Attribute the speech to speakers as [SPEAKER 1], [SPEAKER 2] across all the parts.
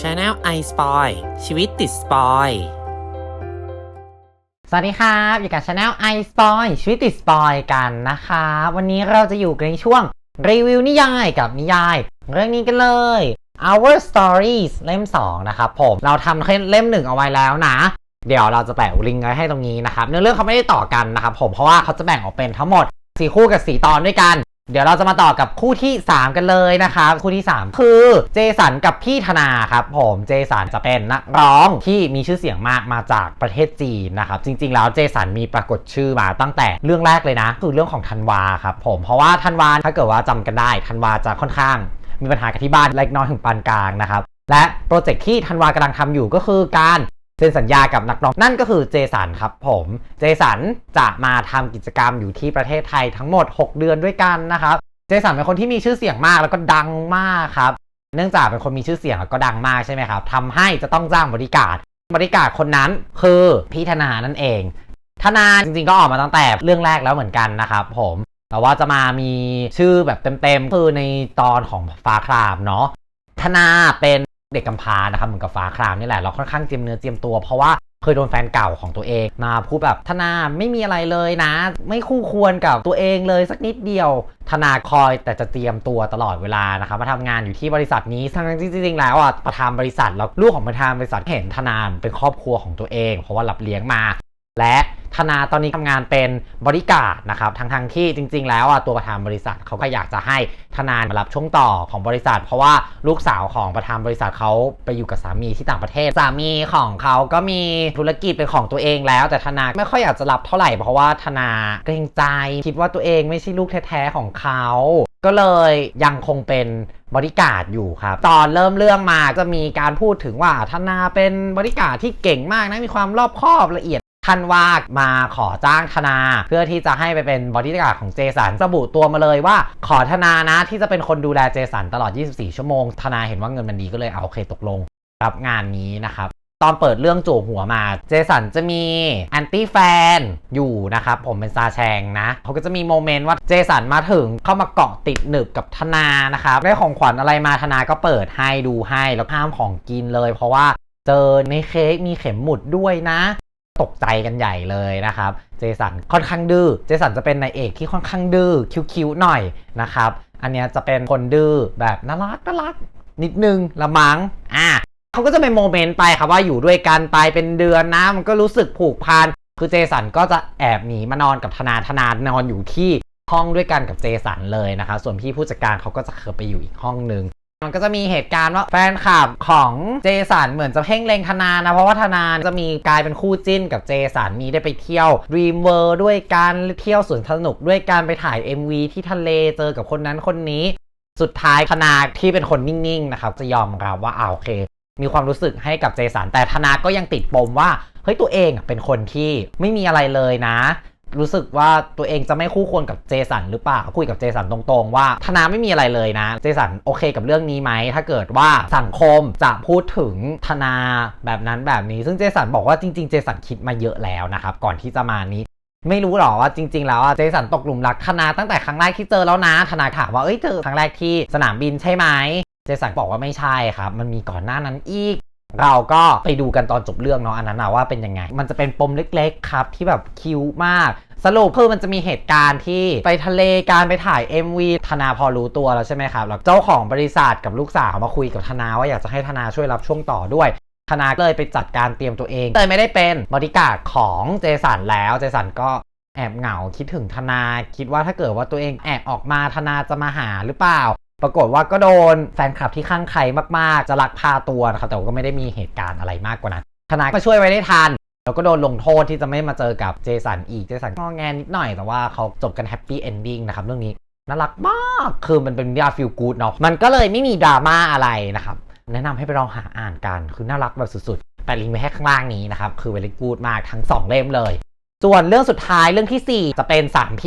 [SPEAKER 1] Channel i Spoil ชีวิตติดสปอย
[SPEAKER 2] สวัสดีครับอยู่กับช anel i Spoil ชีวิตติดสปอยกันนะคะ วันนี้เราจะอยู่ในช่วงรีวิวนิยายกับนิยาย เรื่องนี้กันเลย Our Stories เล่ม 2 นะครับผม เราทำเล่มหนึ่งเอาไว้แล้วนะ เดี๋ยวเราจะแปะลิงก์ไว้ให้ตรงนี้นะครับเนื้อเรื่องเขาไม่ได้ต่อกันนะครับผมเพราะว่าเขาจะแบ่งออกเป็นทั้งหมด4คู่กับ4ตอนด้วยกัน เดี๋ยวเราจะมาต่อกับคู่ที่ 3 กันเลยนะครับคู่ที่ 3 คือเจสันกับพี่ธนาครับผมเจสันจะเป็นนักร้องที่มีชื่อเสียงมากมาจากประเทศจีนนะครับ จริง ๆ แล้วเจสันมีปรากฏชื่อมาตั้งแต่เรื่องแรกเลยนะ คือเรื่องของธันวาครับผมเพราะว่าธันวาถ้าเกิดว่าจำกันได้ธันวาจะค่อนข้าง มีปัญหากับที่บ้านเล็กน้อยถึงปานกลางนะครับและโปรเจกต์ที่ธันวากำลังทำอยู่ก็คือการ เซ็นสัญญากับนักร้องนั่นก็คือเจสันครับผม เจสันจะมาทำกิจกรรมอยู่ที่ประเทศไทยทั้งหมด 6 เดือนด้วยกันนะครับ เจสันเป็นคนที่มีชื่อเสียงมากแล้วก็ดังมากครับ เนื่องจากเป็นคนมีชื่อเสียงแล้วก็ดังมากใช่ไหมครับทำให้จะต้องจ้างบริการ บริการคนนั้นคือพี่ธนานั่นเอง ธนาจริงๆก็ออกมาตั้งแต่เรื่องแรกแล้วเหมือนกันนะครับผม แต่ว่าจะมามีชื่อแบบเต็มๆคือในตอนของฟ้าครามเนาะธนาเป็น เด็กกำพร้านะครับเหมือนกับฟ้าครามนี่แหละเราค่อนข้างเจียมเนื้อเจียมตัวเพราะว่าเคยโดนแฟนเก่าของตัวเองมาพูดแบบธนาไม่มีอะไรเลยนะ ไม่คู่ควรกับตัวเองเลยสักนิดเดียวธนาคอยแต่จะเตรียมตัวตลอดเวลานะครับมาทำงานอยู่ที่บริษัทนี้ทั้งจริงๆแล้วอะประธานบริษัทแล้วลูกของประธานบริษัทเห็นธนาเป็นครอบครัวของตัวเอง เพราะว่ารับเลี้ยงมา และ ธนาตอนนี้ทำงานเป็นบริการนะครับทั้งทงที่จริง ๆ แล้วอะตัวประธานบริษัทเขาก็อยากจะให้ธนามารับช่วงต่อของบริษัท เพราะว่าลูกสาวของประธานบริษัทเขาไปอยู่กับสามีที่ต่างประเทศ สามีของเขาก็มีธุรกิจเป็นของตัวเองแล้ว แต่ธนาไม่ค่อยอยากจะรับเท่าไหร่เพราะว่าธนาเกรงใจคิดว่าตัวเองไม่ใช่ลูกแท้ๆของเขาก็เลยยังคงเป็นบริการอยู่ครับ ตอนเริ่มเรื่องมาจะมีการพูดถึงว่าธนาเป็นบริการที่เก่งมากนะมีความรอบคอบละเอียด ทันว่ามาขอจ้างธนา เพื่อที่จะให้ไปเป็นบริการ์ดของเจสันระบุตัวมาเลยว่า ขอธนานะที่จะเป็นคนดูแลเจสันตลอด 24 ชั่วโมง ธนาเห็นว่าเงินมันดีก็เลยเอาโอเคตกลงรับงานนี้นะครับตอนเปิดเรื่องจู่หัวมา เจสันจะมีแอนตี้แฟนอยู่นะครับ ผมเป็นซาแชงนะ เขาก็จะมีโมเมนต์ว่าเจสันมาถึงเข้ามาเกาะติดหนึบกับธนานะครับได้ของขวัญอะไรมาธนาก็เปิดให้ดูให้แล้วห้ามของกินเลย เพราะว่าเจอในเค้กมีเข็มหมุดด้วยนะ ตกใจกันใหญ่เลยนะครับ เจสันค่อนข้างดื้อ เจสันจะเป็นนายเอกที่ค่อนข้างดื้อคิ้วๆหน่อยนะครับ อันเนี้ยจะเป็นคนดื้อแบบน่ารักน่ารักนิดนึงละมัง้งอะเขาก็จะเป็นโมเมนต์ไปครับว่าอยู่ด้วยกันไปเป็นเดือนนะมันก็รู้สึกผูกพันคือเจสันก็จะแอบหนีมานอนกับธนาธนานอนอยู่ที่ห้องด้วยกันกับเจสันเลยนะครับส่วนพี่ผู้จัดการเขาก็จะเคยไปอยู่อีกห้องนึง มันก็จะมีเหตุการณ์ว่าแฟนคลับของเจสันเหมือนจะเพ่งเล็งธนานะ เพราะว่าธนาจะมีกลายเป็นคู่จิ้นกับเจสันมีได้ไปเที่ยวรีมเวอร์ด้วยกันเที่ยวสวนสนุกด้วยการไปถ่าย MV ที่ทะเลเจอกับคนนั้นคนนี้ สุดท้ายธนาที่เป็นคนนิ่งๆนะครับจะยอมรับว่าอ่าโอเค มีความรู้สึกให้กับเจสันแต่ธนาก็ยังติดปมว่าเฮ้ยตัวเองเป็นคนที่ไม่มีอะไรเลยนะ รู้สึกว่าตัวเองจะไม่คู่ควรกับเจสันหรือเปล่าคุยกับเจสันตรงๆ ว่าธนาไม่มีอะไรเลยนะ เจสันโอเคกับเรื่องนี้ไหมถ้าเกิดว่าสังคมจะพูดถึงธนาแบบนั้นแบบนี้ ซึ่งเจสันบอกว่าจริงๆ เจสันคิดมาเยอะแล้วนะครับก่อนที่จะมานี้ไม่รู้หรอว่าจริง ๆ แล้วเจสันตกหลุมรักธนาตั้งแต่ครั้งแรกที่เจอแล้วนะธนาถามว่าเอ้ยเจอครั้งแรกที่สนามบินใช่ไหมเจสันบอกว่าไม่ใช่ครับ มันมีก่อนหน้านั้นอีก เราก็ไปดูกันตอนจบเรื่องเนาะอันนั้นนะว่าเป็นยังไง มันจะเป็นปมเล็กๆ ครับที่แบบคิวมาก สรุปคือมันจะมีเหตุการณ์ที่ไปทะเลการไปถ่าย MV ธนาพอรู้ตัวแล้วใช่ไหมครับแล้วเจ้าของบริษัทกับลูกสาวมาคุยกับธนาว่าอยากจะให้ธนาช่วยรับช่วงต่อด้วยธนาเลยไปจัดการเตรียมตัวเองเลยไม่ได้เป็นบริการของเจสันแล้วเจสันก็แอบเหงาคิดถึงธนาคิดว่าถ้าเกิดว่าตัวเองแอบออกมาธนาจะมาหาหรือเปล่า ปรากฏว่าก็โดนแฟนคลับที่ข้างใครมากๆ จะลักพาตัวนะครับ แต่ก็ไม่ได้มีเหตุการณ์อะไรมากกว่านั้นธนาก็ช่วยไว้ได้ทัน แล้วก็โดนลงโทษที่จะไม่มาเจอกับเจสันอีก เจสันก็แงนิดหน่อย แต่ว่าเขาจบกันแฮปปี้เอนดิ้งนะครับเรื่องนี้น่ารักมาก คือมันเป็นยาฟิลกูดเนาะ มันก็เลยไม่มีดราม่าอะไรนะครับ แนะนำให้ไปลองหาอ่านกัน คือน่ารักแบบสุดๆแปะลิงก์ไว้ให้ข้างล่างนี้นะครับ คือเวลิกูดมากทั้ง 2 เล่มเลย ส่วนเรื่องสุดท้ายเรื่องทีสี่4 จะเป็น 3P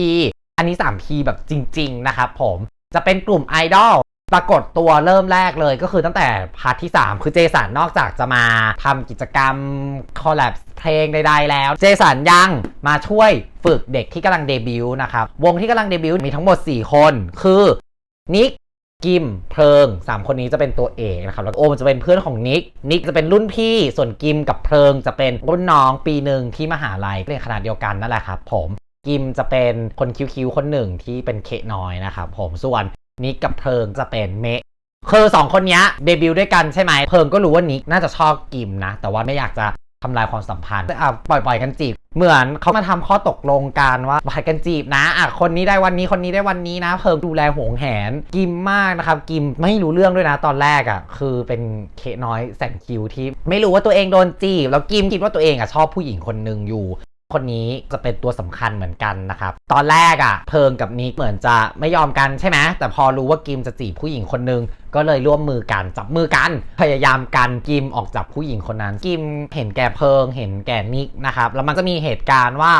[SPEAKER 2] อันนี้ 3P แบบจริง ๆ นะครับผม จะเป็นกลุ่มไอดอลปรากฏตัวเริ่มแรกเลยก็คือตั้งแต่พาร์ทที่ 3 คือเจสันนอกจากจะมาทำกิจกรรมคอลแลบเพลงใดๆแล้ว เจสันยังมาช่วยฝึกเด็กที่กำลังเดบิวต์นะครับ วงที่กำลังเดบิวต์มีทั้งหมด 4 คน คือนิกกิมเพลิงสามคนนี้จะเป็นตัวเอกนะครับ แล้วโอมจะเป็นเพื่อนของนิก นิกจะเป็นรุ่นพี่ ส่วนกิมกับเพลิงจะเป็นรุ่นน้องปีหนึ่งที่มหาลัยเรียนคณะเดียวกันนั่นแหละครับผม กิมจะเป็นคนคิ้วๆคนหนึ่งที่เป็นเคน้อยนะครับผมส่วนนิกกับเพิงจะเป็นเมะคือสองคนนี้เดบิวต์ด้วยกันใช่ไหมเพิงก็รู้ว่านิกน่าจะชอบกิมนะ แต่ว่าไม่อยากจะทำลายความสัมพันธ์อะปล่อยปล่อยกันจีบ เหมือนเขามาทำข้อตกลงกันว่าปล่อยกันจีบนะอะคนนี้ได้วันนี้คนนี้ได้วันนี้นะ เพิ่มดูแลหวงแหน กิมมากนะครับ กิมไม่รู้เรื่องด้วยนะตอนแรกอะ่ะคือเป็นเคน้อยแสนคิวที่ไม่รู้ว่าตัวเองโดนจีบ แล้วกิมคิดว่าตัวเองอะ่ะชอบผู้หญิงคนหนึ่งอยู่ คนนี้จะเป็นตัวสำคัญเหมือนกันนะครับ ตอนแรกอะ่ะ เพิงกับนิกเหมือนจะไม่ยอมกันใช่ไหมแต่พอรู้ว่ากิมจะจีบผู้หญิงคนนึง ก็เลยร่วมมือกันจับมือกัน พยายามกันกิมออกจากผู้หญิงคนนั้น กิมเห็นแก่เพิง เห็นแก่นิกนะครับแล้วมันจะมีเหตุการณ์ว่า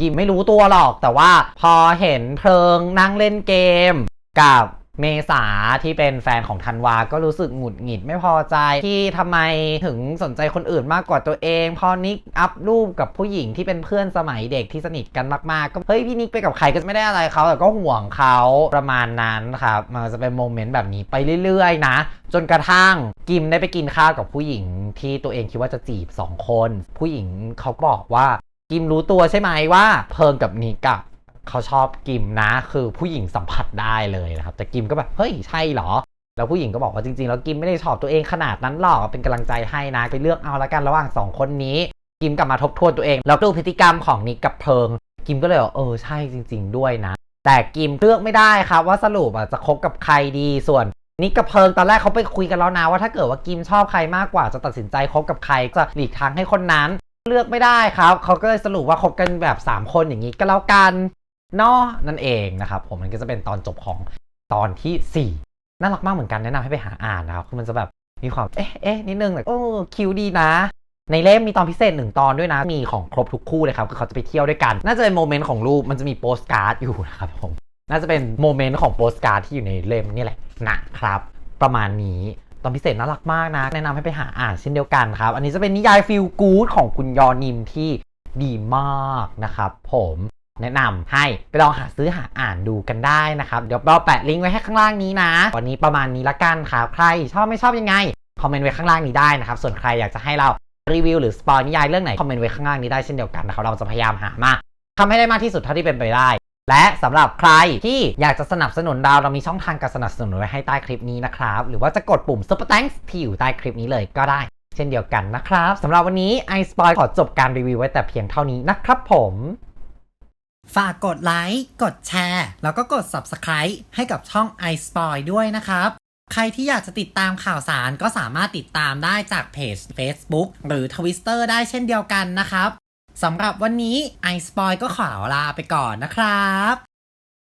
[SPEAKER 2] กิมไม่รู้ตัวหรอก แต่ว่าพอเห็นเพิงนั่งเล่นเกมกับ เมษาที่เป็นแฟนของธันวา ก็รู้สึกหงุดหงิดไม่พอใจ ที่ทำไมถึงสนใจคนอื่นมากกว่าตัวเอง พอนิกอัพรูปกับผู้หญิงที่เป็นเพื่อนสมัยเด็กที่สนิทกันมากๆ ก็เฮ้ยพี่นิกไปกับใครก็ไม่ได้อะไรเขาแต่ก็ห่วงเขาประมาณนั้นครับมันจะเป็นโมเมนต์แบบนี้ไปเรื่อยๆ นะ จนกระทั่งกิมได้ไปกินข้าวกับผู้หญิงที่ตัวเองคิดว่าจะจีบสองคน ผู้หญิงเขาบอกว่ากิมรู้ตัวใช่ไหมว่าเพิงกับนิกอะ เขาชอบกิมนะ คือผู้หญิงสัมผัสได้เลยนะครับ แต่กิมก็แบบเฮ้ยใช่เหรอ แล้วผู้หญิงก็บอกว่าจริงๆแล้วกิมไม่ได้ชอบตัวเองขนาดนั้นหรอกเป็นกำลังใจให้นะไปเลือกเอาละกันระหว่างสองคนนี้ กิมกลับมาทบทวนตัวเองแล้วดูพฤติกรรมของนิกกับเพิง กิมก็เลยบอกเออใช่จริง ๆ ด้วยนะ แต่กิมเลือกไม่ได้ครับว่าสรุปจะคบกับใครดีส่วนนิกกับเพิงตอนแรกเขาไปคุยกันแล้วนะว่าถ้าเกิดว่ากิมชอบใครมากกว่าจะตัดสินใจคบกับใครจะหลีกทางให้คนนั้นเลือกไม่ได้ครับ เขาก็เลยสรุปว่าคบกันแบบ 3 คนอย่างนี้ก็แล้วกัน เนาะนั่นเองนะครับผมมันก็จะเป็นตอนจบของตอนที่ 4 น่ารักมากเหมือนกันแนะนำให้ไปหาอ่านนะครับคือมันจะแบบมีความเอ๊ะเอ๊ะนิดนึงแบบโอ้คิวดีนะ ในเล่มมีตอนพิเศษหนึ่งตอนด้วยนะ มีของครบทุกคู่เลยครับคือเขาจะไปเที่ยวด้วยกัน น่าจะเป็นโมเมนต์ของรูปมันจะมีโปสการ์ดอยู่นะครับผมน่าจะเป็นโมเมนต์ของโปสการ์ดที่อยู่ในเล่มนี่แหละนะครับ ประมาณนี้ตอนพิเศษน่ารักมากนะ แนะนำให้ไปหาอ่านเช่นเดียวกันครับ อันนี้จะเป็นนิยายฟิลกู๊ดของคุณยอนิมที่ดีมากนะครับผม แนะนำให้ไปลองหาซื้อหาอ่านดูกันได้นะครับ เดี๋ยวเราแปะลิงก์ไว้ให้ข้างล่างนี้นะ วันนี้ประมาณนี้ละกันครับใครชอบไม่ชอบยังไง คอมเมนต์ไว้ข้างล่างนี้ได้นะครับ ส่วนใครอยากจะให้เรารีวิวหรือสปอยนิยายเรื่องไหน คอมเมนต์ไว้ข้างล่างนี้ได้เช่นเดียวกันนะครับ เราจะพยายามหามาทำให้ได้มากที่สุดเท่าที่เป็นไปได้ และสำหรับใครที่อยากจะสนับสนุนเราเรามีช่องทางการสนับสนุนไว้ให้ใต้คลิปนี้นะครับ หรือว่าจะกดปุ่ม Super Thanks ที่อยู่ใต้คลิปนี้เลยก็ได้ เช่นเดียวกันนะครับสำหรับวันนี้ i s p o i ขอจบการรีวิวไว้แต่เพียงเท่านี้นะครับผม
[SPEAKER 1] ฝากกดไลค์ กดแชร์ แล้วก็กด Subscribe ให้กับช่อง i s p o i ด้วยนะครับ ใครที่อยากจะติดตามข่าวสารก็สามารถติดตามได้จากเพจ Facebook หรือ Twitter ได้เช่นเดียวกันนะครับ สำหรับวันนี้ i s p o i ก็ขอลาไปก่อนนะครับ